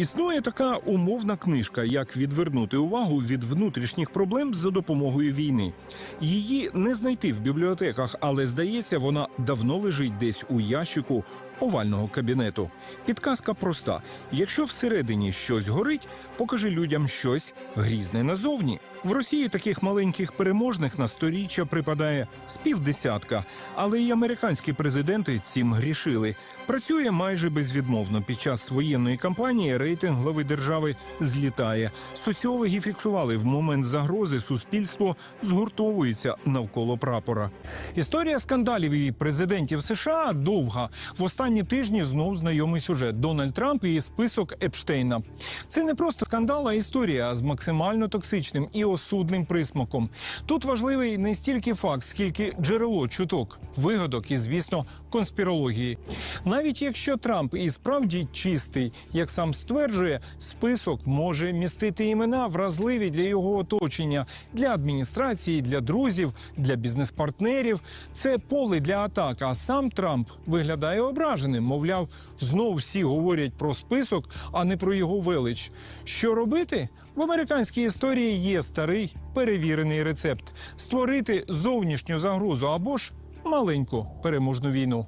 Існує така умовна книжка, як відвернути увагу від внутрішніх проблем за допомогою війни. Її не знайти в бібліотеках, але здається, вона давно лежить десь у ящику овального кабінету. Підказка проста: якщо всередині щось горить, покажи людям щось грізне назовні. В Росії таких маленьких переможних на сторіччя припадає з півдесятка, але й американські президенти цим грішили. Працює майже безвідмовно. Під час воєнної кампанії рейтинг глави держави злітає. Соціологи фіксували в момент загрози суспільство згуртовується навколо прапора. Історія скандалів і президентів США довга. В останні тижні знов знайомий сюжет Дональд Трамп і список Епштейна. Це не просто скандал, а історія з максимально токсичним і осудним присмаком. Тут важливий не стільки факт, скільки джерело чуток, вигадок і, звісно, конспірології. Навіть якщо Трамп і справді чистий, як сам стверджує, список може містити імена вразливі для його оточення, для адміністрації, для друзів, для бізнес-партнерів. Це поле для атак. А сам Трамп виглядає ображеним. Мовляв, знов всі говорять про список, а не про його велич. Що робити? В американській історії є старий перевірений рецепт: створити зовнішню загрозу або ж маленьку переможну війну.